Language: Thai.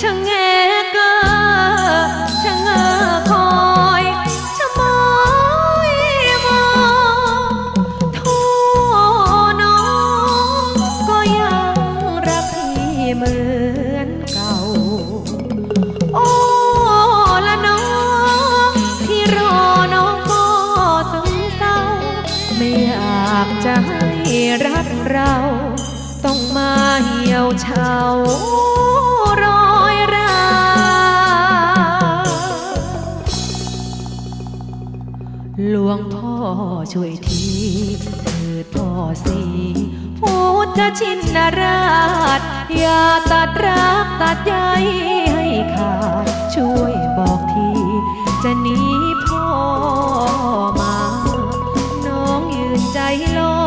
ชะเงเกอชะเงอคอยชะมอยมองโทน้องก็ยังรักพี่เหมือนเก่า โอ้ละน้องที่รอน้องก็องเศร้า ไม่อยากจะให้รักเรา ต้องมาเหี่ยวเฉา หลวงพ่อช่วยทีเถิดพ่อสีพุทธชินราช อย่าตัดรักตัดใยให้ขาดช่วยบอกที จะหนีพ่อมา น้องยืนใจลอย